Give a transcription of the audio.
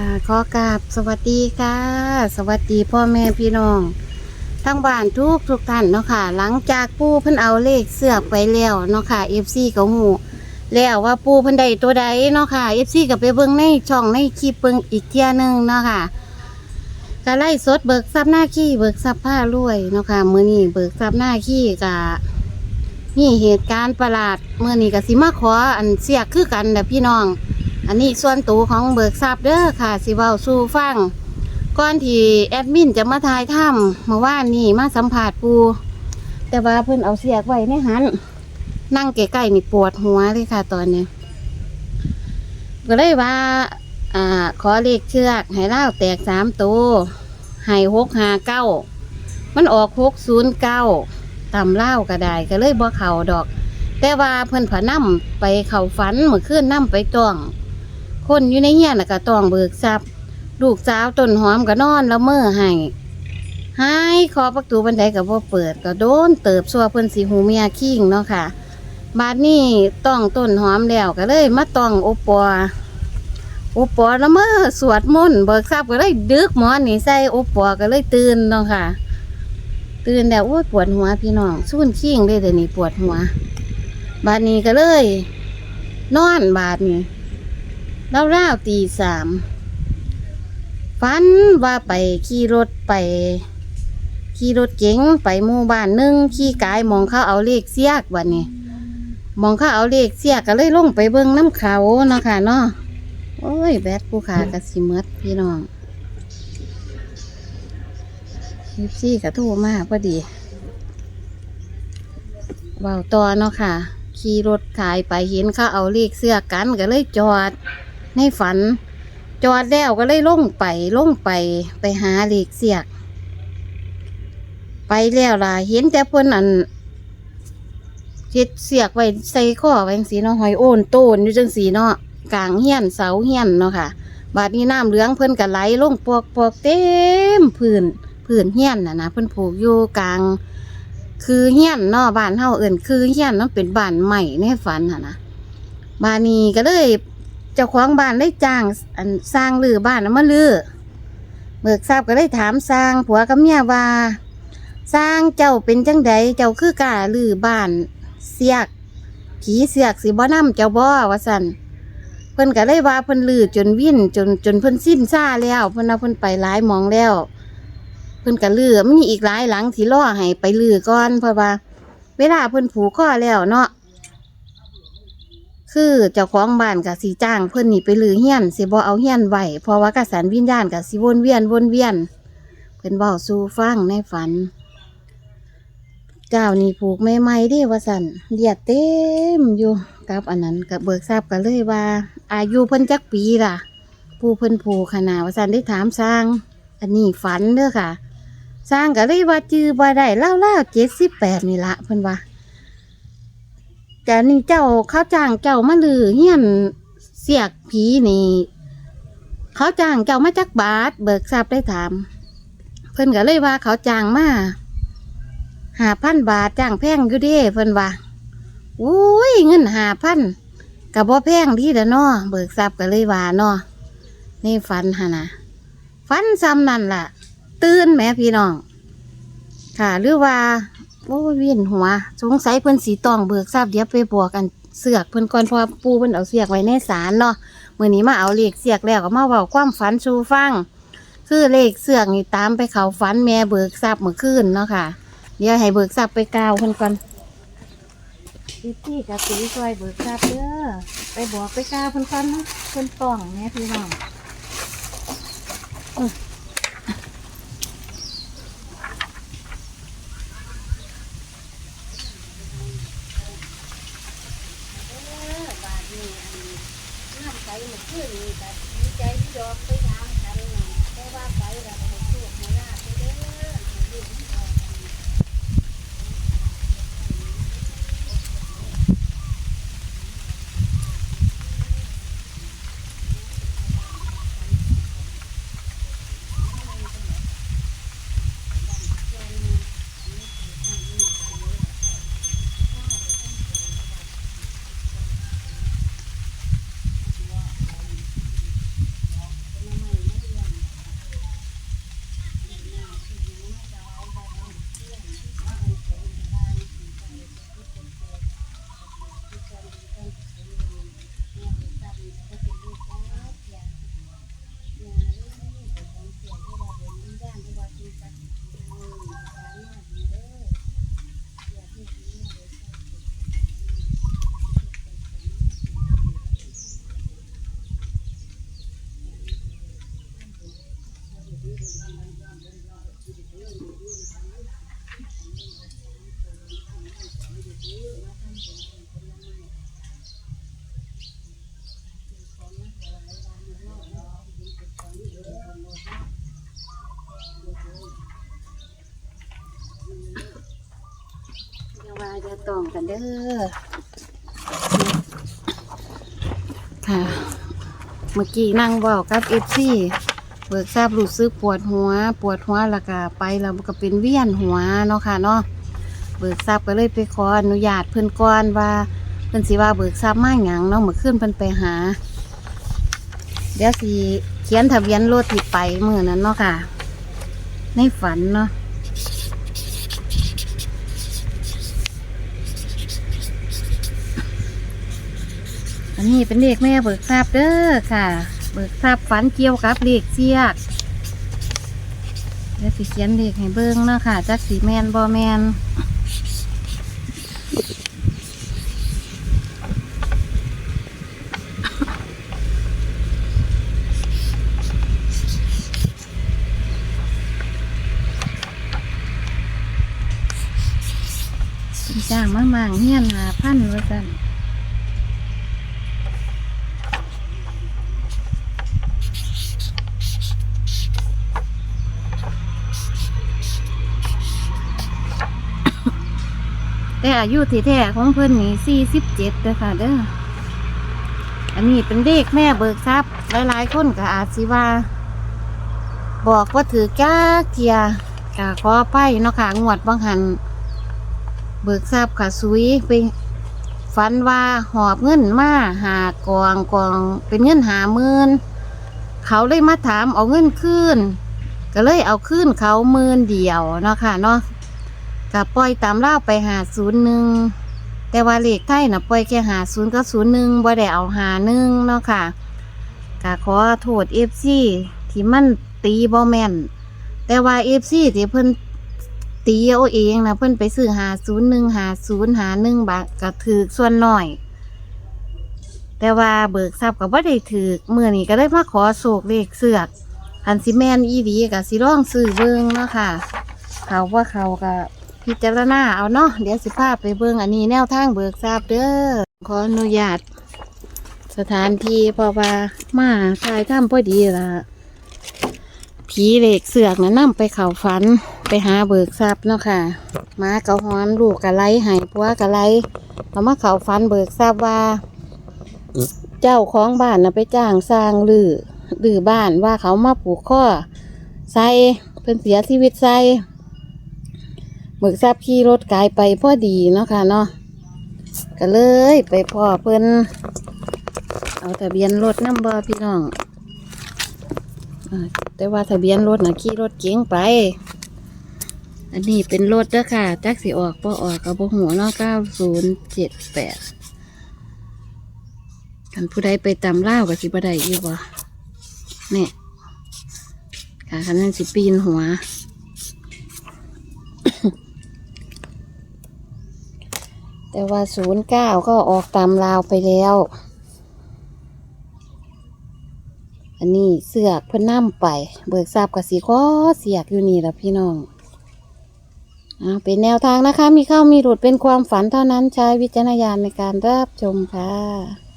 ค่ะขอกราบสวัสดีค่ะ สวัสดีพ่อแม่พี่น้องทั้งบ้านทุกทุกท่านเนาะค่ะ หลังจากปู่เพิ่นเอาเลขเสือกไปแล้วเนาะค่ะ FC ก็ฮู้แล้วว่าปู่เพิ่นได้ตัวใดเนาะค่ะ FC ก็ไปเบิ่งในช่องในคลิปเบิ่งอีกเที่ยนึงเนาะค่ะก็ไล่สดเบิกทรัพย์หน้าขี้เบิกทรัพย์ผ้ารวยเนาะค่ะมื้อนี้เบิกทรัพย์หน้าขี้ก็มีเหตุการณ์ประหลาดมื้อนี้ก็สิมาขออันเสียกคือกันแหละพี่น้อง อันนี้ส่วนตัวของเบิกทรัพย์เด้อค่ะสิเว้าสู่ฟังก่อนที่แอดมินจะมาทายถ้ำเมื่อวานนี่มาสัมผัสปู แต่ว่าเพิ่นเอาเสียกไว้ในหันนั่งใกล้ๆนี่ปวดหัวเลยค่ะตอนนี้ ก็เลยว่า อ่า ขอเลขเชือกให้เล่าแตกสามตัวให้หกหาเก้ามันออกหกศูนย์เก้าตำเล่าก็ได้ก็เลยบ่เข่าดอก แต่ว่าเพิ่นผานํไปเข่าฝันเมื่อคืนนํไปจ้อง คนอยู่ในเฮียนน่ะก็ต้องเบิกทรัพย์ลูกสาวต้นหอมก็นอนแล้วเมื่อให้ให้ขอประตูบันไดก็บ่เปิดก็โดนเติบซัวเพิ่นสิหูเมียคิงเนาะค่ะบาดนี้ต้องต้นหอมแล้วก็เลยมาต้องโอปอโอปอแล้วเมื่อสวดมนต์เบิกทรัพย์ก็เลยดึกหมอนนี่ใส่โอปอก็เลยตื่นเนาะค่ะ ตื่นแล้วโอ้ยปวดหัวพี่น้องสุ่นคิงเลยเดี๋ยวนี้ปวดหัว บาดนี้ก็เลย นอนบาดนี้ แล้วราวๆตีสามฝันว่าไปขี่รถไป ขี่รถเก๋งไปหมู่บ้านหนึงขี่กายมองเขาเอาเลขเสียกวันนี้มองเขาเอาเลขเสียกก็เลยลงไปเบิ่งน้ำเขาเนาะค่ะเนาะโอ้ยแบดผู้ขากระสิเมดพี่น้องยิปซี่กระทู้มากพอดีเบาต่อเนาะค่ะ ขี่รถขายไปเห็นเขาเอาเลขเสื้อกันก็เลยจอด ในฝัน จอดแล้วก็เลยลงไปลงไปไปหาเลขเสียก ไปแล้วล่ะเห็นแต่เพิ่นอันเฮ็ดเสียกไว้ใส่ข้อไว้จังสีเนาะหอยโอนโตนอยู่จังสีเนาะกลางเฮียนเสาเฮียนเนาะค่ะ บาดนี้น้ำเหลืองเพิ่นก็ไหลลงปอกปอกเต็มพื้นพื้นเฮียนน่ะนะเพิ่นผูกอยู่กลาง คือเฮียนเนาะบ้านเฮาเอิ่นคือเฮียนเนาะเป็นบ้านใหม่ในฝันน่ะนะบ้านนี้ก็เลย จ้าของบ้านได้จ้างอันสร้างลือบ้านนะมาลือเบิกทราบก็เลยถามสร้างผัวกับเมียว่า สร้างเจ้าเป็นจังใดเจ้าคือกล้าลือบ้านเสียก ผีเสียกสิบ่น้ำเจ้าบ่ว่าซั่นเพิ่นก็เลยว่าเพิ่นลือจนวิ่นจนจนเพิ่นสิ้นซ่าแล้วเพิ่นเอาเพิ่นไปหลายมองแล้ว เพิ่นก็ลือมีอีกหลายหลังที่รอให้ไปลือก่อนเพราะว่า เวลาเพิ่นผูกข้อแล้วเนาะ คือเจ้าของบ้านก็สิจ้างเพิ่อนนี่ไปลือเฮียนสิบ่เอาเฮียนไหวเพราะว่ากระสันวิญญาณก็สิวนเวียนวนเวียนเพิ่นเว้าสู่ฟังในฝันเจ้านี่ผูกใหม่ๆดิว่าสันเลียดเต็มอยู่กับอันนั้นกับเบิกทราบกันเลยว่า อายุเพิ่นจักปีล่ะ ผู้เพิ่นผูกขนาดว่าสันได้ถามสร้าง อันนี้ฝันเด้อค่ะ สร้างก็เลยว่าจือบ่ได้เล่าเล่าเจ็ดสิบแปดนี่ละเพิ่นว่า แต่นี่เจ้าเขาจ้างเจ้ามาลือเฮียนเสียกผีนี่ เขาจ้างเจ้ามาจักบาท เบิกทราบได้ถาม เพิ่นก็เลยว่าเขาจ้างมาหาพันบาทจ้างแพงอยู่เด้เพิ่นว่าอุ้ยเงินหาพันกับบ่แพงดีเด้อเนาะเบิกทรัพย์ก็เลยว่าเนาะนี่ฝันหนนะฝันซ้ำนั่นล่ะ ตื่นแม่พี่น้อง ค่ะหรือว่า โอ้เวียนหัว สงสัยเพิ่นสีตองเบิกทรัพย์เดี๋ยวไปบวกกันเสือกเพิ่นก่อนพอปูเพิ่นเอาเสือกไว้ในศาลเนาะมื้อนี้มาเอาเลขเสือกแล้วก็มาเว้าความฝันสู่ฟัง คือเลขเสือกนี่ตามไปเขาฝันแม่เบิกทรัพย์เมื่อคืนเนาะค่ะ เดี๋ยวให้เบิกทรัพย์ไปกล่าวเพิ่นก่อนพี่พี่กับตีซอยเบิกทรัพย์เด้อไปบอกไปกล่าวเพิ่นก่อนนะเพิ่นตองแม่พี่น้องเออบาดนี้อันนี้น้ำใส เมื่อคืนนี่ก็ดีใจที่ดอกไปทางกันแต่ว่าไปแล้วก็ให้โชคให้ลาภไปเด้อให้ลูกให้ออกกัน เาต องกันเด้อค่ะ เมื่อกี้นั่งเว่ากับเอฟซีเบิกทราบรู้สึกปวดหัว ปวดหัวแล้วก็ไปแล้วก็เป็นเวียนหัวเนาะค่ะเนาะเบิกทราบก็เลยไปขออนุญาตเพิ่อนก่อนว่าเพิ่อนสิว่าเบิกทราบมาหยังเนาะเมื่อคืนเพิ่นไปหา เดี๋ยวสิเขียนทะเบียนรถที่ไปเมื้อนั้นเนาะค่ะ ในฝันเนาะ อันนี้เป็นเลขแม่เบิกทราบเด้อค่ะ เบิกทราบฝันเกี่ยวกับเลขเสียกแล้วสิเขียนเลขให้เบิ้งเนาะค่ะจักสีแมนบอแมนจ้างมามั่งเฮียนหาพันไว้กัน แต่อายุที่แท้ของเพิ่นนี่สี่สิบเจ็ดเด้อค่ะเด้อ อันนี้เป็นเด็กแม่เบิกทรัพย์หลายๆคนก็อาจสิว่า บอกว่าถือก้าเทียกะขอไปเนาะค่ะงวดบางหัน เบิกทรัพย์ค่ะซุยไปฝันว่าหอบเงินมาหากองกองเป็นเงินหาหมื่นเขาเลยมาถามเอาเงินคืนก็เลยเอาคืนเขาหมื่นเดียวเนาะค่ะเนาะ ก็ปล่อยตามเล่าไปหาศูนย์หนึ่งแต่ว่าเลขไทยนะปล่อยแค่หาศูนย์ก็ศูนย์หนึ่งบ่ได้เอาหาหนึ่งเนาะค่ะก็ขอโทษเอฟซีที่มันตีบ่แมนแต่ว่าเอฟซีที่เพิ่นตีเอาเองนะเพิ่นไปซื้อหาศูนย์หนึ่งหาศูนย์หาหนึ่งบาทก็ถือส่วนน้อย แต่ว่าเบิกทรัพย์ก็บ่ได้ถือเมื่อนี้ก็ได้มาขอโศกเลขเสือกคันสิแมนอีดีกับสิร้องซื้อเบิ่งเนาะค่ะ เขาว่าเขาก็ พิจารณาเอาเนาะเดี๋ยวสิพาไปเบิ่งอันนี้แนวทางเบิกทราบเด้อขออนุญาต สถานที่เพอว่ามาถ่ายถ้ำพอดีละผีเหล็กเสือกนะนำไปเข่าฝันไปหาเบิกทรัพย์เนาะค่ะหมาเกาฮอนลูกกะไลหายปัวกะไลเอามาเข่าฝันเบิกทรัพย์ว่า เจ้าของบ้านนะไปจ้างสร้างลือลือบ้านว่าเขามาปลูกข้อใส่เพิ่นเสียชีวิตใส่ เบิกทราบขี่รถกายไปพ่อดีเนาะค่ะเนาะก็เลยไปพ่อเพิ่นเอาทะเบียนรถน้ำบอพี่น้องอแต่ว่าทะเบียนรถนะขี่รถเก๋งไป อันนี้เป็นรถเด้อค่ะแจักสิออกพอออกกับพหัวเนาะเก้าศูนย์เจ็ดแปดกันผู้ใดไปตำเล่าวกับสิบได้อยู่บ่เนี่ยค่ะคันนั้นสิปีนหัว แต่ว่าศูนย์เก้าก็ออกตามลาวไปแล้ว อันนี้เสือกเพิ่นนํไป เบิกทราบกับสีข้อเสียกอยู่นี่แหละพี่น้องอ่าเป็นแนวทางนะคะ มีเข้ามีหลุดเป็นความฝันเท่านั้นใช้วิจารณญาณในการรับชมค่ะ